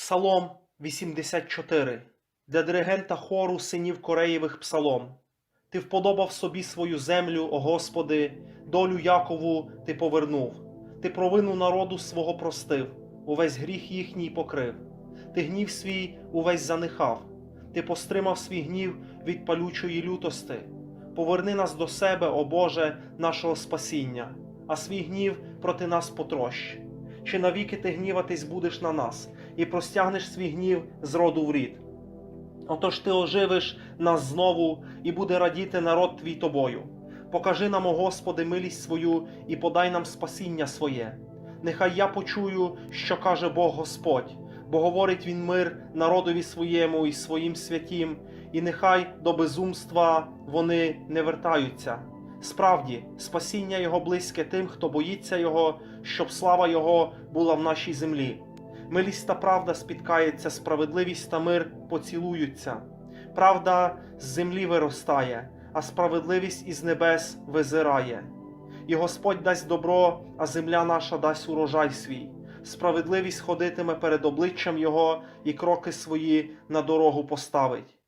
Псалом 84 для диригента хору синів Кореєвих псалом. Ти вподобав собі свою землю, о Господи, долю Якову ти повернув. Ти провину народу свого простив, увесь гріх їхній покрив. Ти гнів свій увесь занихав, ти постримав свій гнів від палючої лютости. Поверни нас до себе, о Боже, нашого спасіння, а свій гнів проти нас потрощ. Чи навіки ти гніватись будеш на нас, і простягнеш свій гнів з роду в рід. Отож ти оживиш нас знову, і буде радіти народ твій тобою. Покажи нам, о Господи, милість свою і подай нам спасіння своє. Нехай я почую, що каже Бог Господь, бо говорить він мир народові своєму і своїм святім, і нехай до безумства вони не вертаються. Справді, спасіння Його близьке тим, хто боїться Його, щоб слава Його була в нашій землі. Милість та правда спіткається, справедливість та мир поцілуються. Правда з землі виростає, а справедливість із небес визирає. І Господь дасть добро, а земля наша дасть урожай свій. Справедливість ходитиме перед обличчям Його і кроки свої на дорогу поставить.